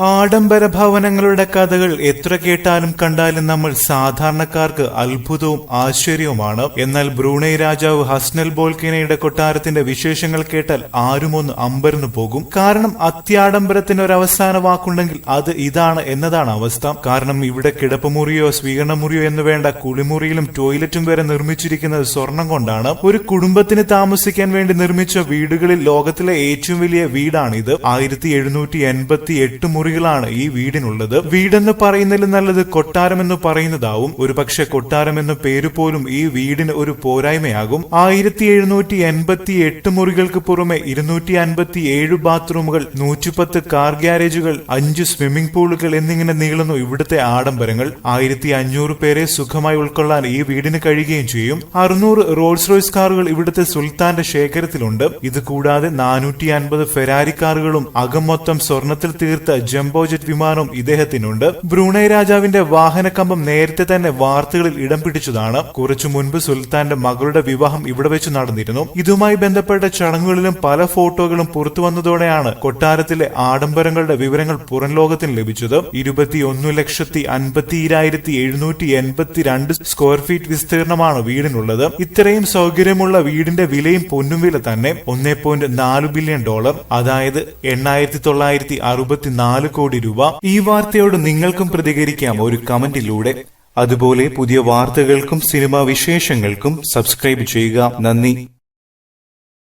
ആഡംബര ഭവനങ്ങളുടെ കഥകൾ എത്ര കേട്ടാലും കണ്ടാലും നമ്മൾ സാധാരണക്കാർക്ക് അത്ഭുതവും ആശ്ചര്യവുമാണ്. എന്നാൽ ബ്രൂണൈ രാജാവ് ഹസ്നൽ ബോൾക്കിനയുടെ കൊട്ടാരത്തിന്റെ വിശേഷങ്ങൾ കേട്ടാൽ ആരും ഒന്ന് അമ്പരന്നു പോകും. കാരണം അത്യാഡംബരത്തിന് ഒരു അവസാന വാക്കുണ്ടെങ്കിൽ അത് ഇതാണ് എന്നതാണ് അവസ്ഥ. കാരണം ഇവിടെ കിടപ്പുമുറിയോ സ്വീകരണമുറിയോ എന്ന് വേണ്ട കുളിമുറിയിലും ടോയ്ലറ്റും വരെ നിർമ്മിച്ചിരിക്കുന്നത് സ്വർണം കൊണ്ടാണ്. ഒരു കുടുംബത്തിന് താമസിക്കാൻ വേണ്ടി നിർമ്മിച്ച വീടുകളിൽ ലോകത്തിലെ ഏറ്റവും വലിയ വീടാണിത്. ആയിരത്തി എഴുന്നൂറ്റി എൺപത്തി എട്ട് മുറികളാണ് ഈ വീടിനുള്ളത്. വീടെന്ന് പറയുന്നതിൽ നല്ലത് കൊട്ടാരം എന്ന് പറയുന്നതാവും. ഒരു പക്ഷെ കൊട്ടാരം എന്ന പേര് പോലും ഈ വീടിന് ഒരു പോരായ്മയാകും. ആയിരത്തി എഴുന്നൂറ്റി എൺപത്തി എട്ട് മുറികൾക്ക് പുറമെ ഇരുന്നൂറ്റി അൻപത്തി ഏഴ് ബാത്റൂമുകൾ നൂറ്റിപ്പത്ത് കാർ ഗ്യാരേജുകൾ അഞ്ച് സ്വിമ്മിംഗ് പൂളുകൾ എന്നിങ്ങനെ നീളുന്നു ഇവിടുത്തെ ആഡംബരങ്ങൾ. ആയിരത്തി അഞ്ഞൂറ് പേരെ സുഖമായി ഉൾക്കൊള്ളാൻ ഈ വീടിന് കഴിയുകയും ചെയ്യും. അറുന്നൂറ് റോൾസ് റോയ്സ് കാറുകൾ ഇവിടുത്തെ സുൽത്താന്റെ ശേഖരത്തിലുണ്ട്. ഇത് കൂടാതെ നാനൂറ്റി അൻപത് ഫെരാരി കാറുകളും അകം മൊത്തം സ്വർണത്തിൽ തീർത്ത ജംബോ ജെറ്റ് വിമാനവും ഇദ്ദേഹത്തിനുണ്ട്. ബ്രൂണൈ രാജാവിന്റെ വാഹനക്കമ്പം നേരത്തെ തന്നെ വാർത്തകളിൽ ഇടം പിടിച്ചതാണ്. കുറച്ചു മുൻപ് സുൽത്താന്റെ മകളുടെ വിവാഹം ഇവിടെ വെച്ച് നടന്നിരുന്നു. ഇതുമായി ബന്ധപ്പെട്ട ചടങ്ങുകളിലും പല ഫോട്ടോകളും പുറത്തു വന്നതോടെയാണ് കൊട്ടാരത്തിലെ ആഡംബരങ്ങളുടെ വിവരങ്ങൾ പുറം ലോകത്തിന് ലഭിച്ചത്. ഇരുപത്തിയൊന്നു ലക്ഷത്തി അൻപത്തിയിരായിരത്തി എഴുന്നൂറ്റി എൺപത്തിരണ്ട് സ്ക്വയർ ഫീറ്റ് വിസ്തീർണമാണ് വീടിനുള്ളത്. ഇത്രയും സൗകര്യമുള്ള വീടിന്റെ വിലയും പൊന്നും വില തന്നെ ഒന്നേ പോയിന്റ് നാല് ബില്യൺ ഡോളർ അതായത് എണ്ണായിരത്തി തൊള്ളായിരത്തി അറുപത്തിനാല് കോടി രൂപ. ഈ വാർത്തയോട് നിങ്ങൾക്കും പ്രതികരിക്കാം ഒരു കമന്റിലൂടെ. അതുപോലെ പുതിയ വാർത്തകൾക്കും സിനിമാ വിശേഷങ്ങൾക്കും സബ്സ്ക്രൈബ് ചെയ്യുക. നന്ദി.